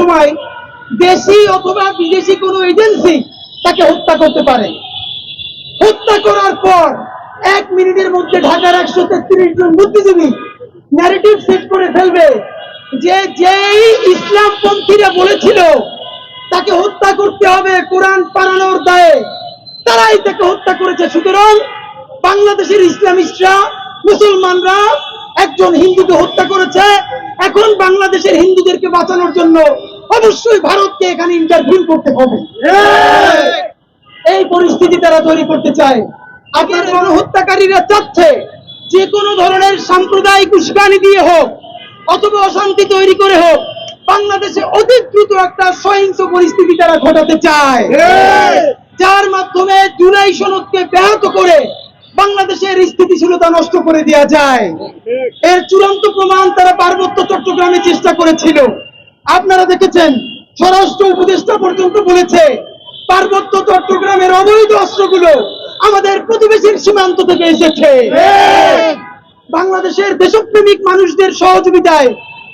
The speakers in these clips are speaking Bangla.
সময় দেশি অথবা বিদেশি কোনো এজেন্সি তাকে হত্যা করতে পারে। হত্যা করার পর এক মিনিটের মধ্যে ঢাকার একশো তেত্রিশ জন বুদ্ধিজীবী ন্যারেটিভ সেট করে ফেলবে যে যেই ইসলামপন্থীরা বলেছিল তাকে হত্যা করতে হবে কোরআন পালানোর দায়ে, তারাই তাকে হত্যা করেছে। সুতরাং বাংলাদেশের ইসলামিস্টরা, মুসলমানরা একজন হিন্দুকে হত্যা করেছে। এখন বাংলাদেশের হিন্দুদেরকে বাঁচানোর জন্য অবশ্যই ভারতকে এখানে ইন্টারভিউ করতে হবে। এই পরিস্থিতি তারা তৈরি করতে চায়। আপনার গণহত্যাকারীরা চাচ্ছে যে কোনো ধরনের সাম্প্রদায়িক উস্কানি দিয়ে হোক, অথবা অশান্তি তৈরি করে হোক, বাংলাদেশে অতি দ্রুত একটা সহিংস পরিস্থিতি তারা ঘটাতে চায়। যার মাধ্যমে জুলাই সনদকে ব্যাহত করে বাংলাদেশের স্থিতিশীলতা নষ্ট করে দেওয়া যায়। এর চূড়ান্ত প্রমাণ তারা পার্বত্য চট্টগ্রামে চেষ্টা করেছিল। আপনারা দেখেছেন, স্বরাষ্ট্র উপদেষ্টা পর্যন্ত বলেছে, পার্বত্য চট্টগ্রামের অবৈধ অস্ত্রগুলো আমাদের প্রতিবেশীর সীমান্ত থেকে এসেছে। বাংলাদেশের দেশপ্রেমিক মানুষদের সহযোগিতায়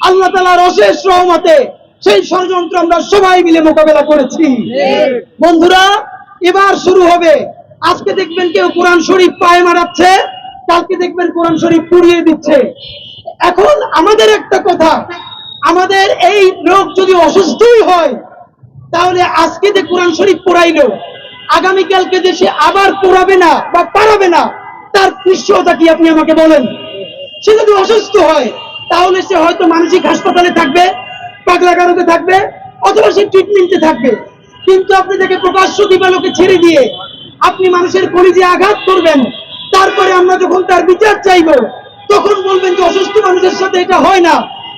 আল্লাহ তালার অশেষ রহমতে সেই ষড়যন্ত্র আমরা সবাই মিলে মোকাবেলা করেছি। বন্ধুরা, এবার শুরু হবে। আজকে দেখবেন কেউ কোরআন শরীফ পায়ে মারাচ্ছে, কালকে দেখবেন কোরআন শরীফ পুড়িয়ে দিচ্ছে। এখন আমাদের একটা কথা আমাদের এই লোক যদি অসুস্থই হয়, তাহলে আজকে যে কোরআন শরীফ পড়াইলো, আগামীকালকে যে সে আবার পড়াবে না বা পারাবে না, তার নিশ্চয়তা কি আপনি আমাকে বলেন? সে যদি অসুস্থ হয়, তাহলে সে হয়তো মানসিক হাসপাতালে থাকবে পাগলাগারোতে থাকবে, অথবা সে ট্রিটমেন্টে থাকবে। কিন্তু আপনি তাকে প্রকাশ্য দিবালোকে ছেড়ে দিয়ে আপনি মানুষের কলিজে আঘাত করবেন, তারপরে আমরা যখন তার বিচার চাইব, তখন বলবেন যে অসুস্থ মানুষের সাথে এটা হয় না।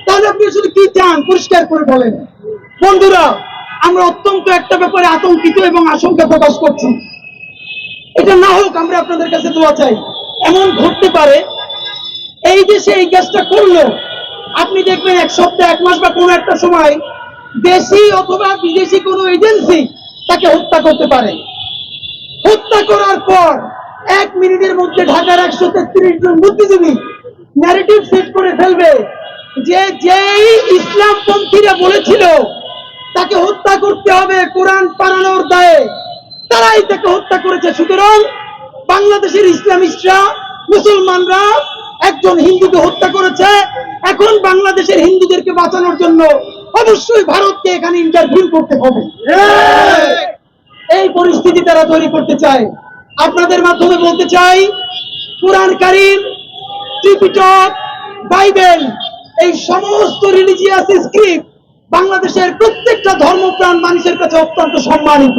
তাহলে আপনি শুধু কি চান? পরিষ্কার করে বলেন। বন্ধুরা, আমরা অত্যন্ত একটা ব্যাপারে আতঙ্কিত এবং আশঙ্কা প্রকাশ করছি। এটা না হোক আমরা আপনাদের কাছে দোয়া চাই। এমন ঘটতে পারে, এই সে এই কাজটা করল আপনি দেখবেন এক সপ্তাহ, এক মাস বা কোনো একটা সময় দেশি অথবা বিদেশি কোনো এজেন্সি তাকে হত্যা করতে পারে। হত্যা করার পর এক মিনিটের মধ্যে ঢাকার একশো তেত্রিশ জন বুদ্ধিজীবী ন্যারেটিভ সেট করে ফেলবে। যে যেই ইসলাম ইসলামপন্থীরা বলেছিল, তাকে হত্যা করতে হবে কোরআন পালানোর দায়ে, তারাই তাকে হত্যা করেছে। সুতরাং বাংলাদেশের ইসলামিস্টরা, মুসলমানরা একজন হিন্দুকে হত্যা করেছে। এখন বাংলাদেশের হিন্দুদেরকে বাঁচানোর জন্য অবশ্যই ভারতকে এখানে ইন্টারভিউ করতে হবে। এই পরিস্থিতি তারা তৈরি করতে চায়। আপনাদের মাধ্যমে বলতে চাই, কোরআন কারিম, ত্রিপিটক, বাইবেল এই সমস্ত রিলিজিয়াস স্ক্রিপ্ট বাংলাদেশের প্রত্যেকটা ধর্মপ্রাণ মানুষের কাছে অত্যন্ত সম্মানিত।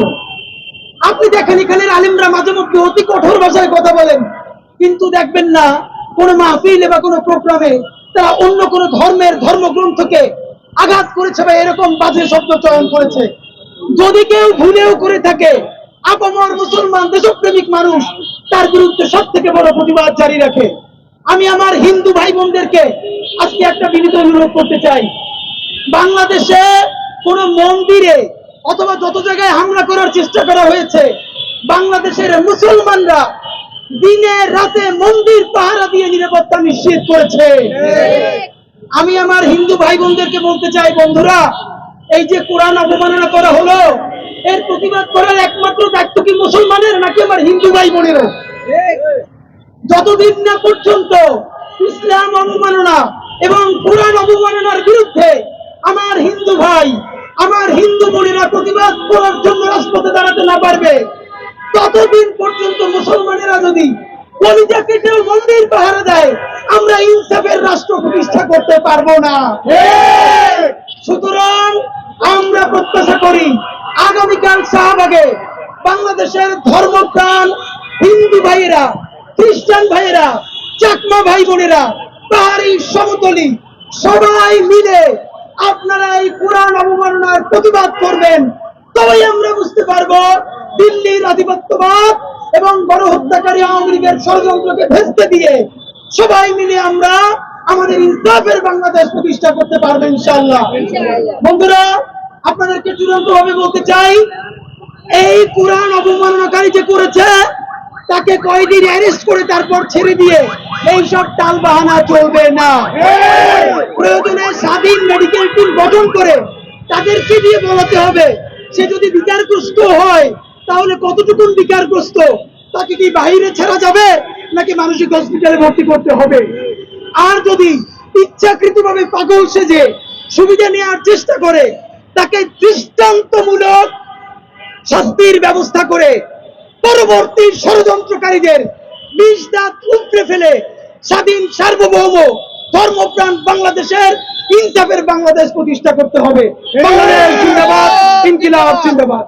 আপনি দেখেন এখানে আলিমরা মাঝে মধ্যে অতি কঠোর ভাষায় কথা বলেন, কিন্তু দেখবেন না, কোনো মাহফিলে বা কোনো প্রোগ্রামে তারা অন্য কোনো ধর্মের ধর্মগ্রন্থকে আঘাত করেছে বা এরকম বাজে শব্দ চয়ন করেছে। যদি কেউ ভুলেও করে থাকে, আপামর মুসলমান দেশপ্রেমিক মানুষ তার বিরুদ্ধে সব থেকে বড় প্রতিবাদ জারি রাখে। আমি আমার হিন্দু ভাই বোনদেরকে আজকে একটা বিনীত অনুরোধ করতে চাই। বাংলাদেশে কোন মন্দিরে অথবা যত জায়গায় হামলা করার চেষ্টা করা হয়েছে, বাংলাদেশের মুসলমানরা দিনে রাতে মন্দির পাহারা দিয়ে নিরাপত্তা নিশ্চিত করেছে। আমি আমার হিন্দু ভাই বোনদেরকে বলতে চাই, বন্ধুরা, এই যে কোরআন অবমাননা করা হলো, এর প্রতিবাদ করার একমাত্র দায়িত্ব কি মুসলমানের নাকি আমার হিন্দু ভাই বোনেরও যতদিন না পর্যন্ত ইসলাম অবমাননা এবং কোরআন অবমাননার বিরুদ্ধে আমার হিন্দু ভাই, আমার হিন্দু বোনেরা প্রতিবাদ করার জন্য রাজপথে দাঁড়াতে না পারবে, ততদিন পর্যন্ত মুসলমানেরা যদি কলিজা কেটেও মন্দির পাহারা দেয়, আমরা ইনসাফের রাষ্ট্র প্রতিষ্ঠা করতে পারব না। সুতরাং আমরা প্রত্যাশা করি, আগামীকাল শাহবাগে বাংলাদেশের ধর্মপ্রাণ হিন্দু ভাইয়েরা খ্রিস্টান ভাইয়েরা চাকমা ভাই বোনেরা পাহাড়ি সমতলি সবাই মিলে আপনারা এই কোরআন অবমাননার প্রতিবাদ করবেন তবেই আমরা বুঝতে পারব দিল্লির আধিপত্যবাদ এবং গণহত্যাকারী আওয়ামী লীগের ষড়যন্ত্রকে ভেস্তে দিয়ে সবাই মিলে আমরা আমাদের ইনসাফের বাংলাদেশ প্রতিষ্ঠা করতে পারব ইনশাল্লাহ বন্ধুরা আপনাদেরকে চূড়ান্ত ভাবে বলতে চাই এই কোরআন অবমাননাকারী যে করেছে তাকে কয়দিন অ্যারেস্ট করে তারপর ছেড়ে দিয়ে এই সব টাল বাহানা চলবে না। প্রয়োজনে স্বাধীন মেডিকেল টিম গঠন করে তাদেরকে দিয়ে বলাতে হবে। সে যদি বিকারগ্রস্ত হয়, তাহলে কতটুকু বিকারগ্রস্ত তাকে কি বাইরে ছাড়া যাবে, নাকি মানসিক হসপিটালে ভর্তি করতে হবে? আর যদি ইচ্ছাকৃতভাবে পাগল সেজে সুবিধা নেওয়ার চেষ্টা করে, তাকে দৃষ্টান্তমূলক শাস্তির ব্যবস্থা করে পরবর্তী ষড়যন্ত্রকারীদের বিষ দাঁত উপড়ে ফেলে স্বাধীন সার্বভৌম ধর্মপ্রাণ বাংলাদেশের ইনসাফের বাংলাদেশ প্রতিষ্ঠা করতে হবে। বাংলাদেশ জিন্দাবাদ, ইনকিলাব জিন্দাবাদ।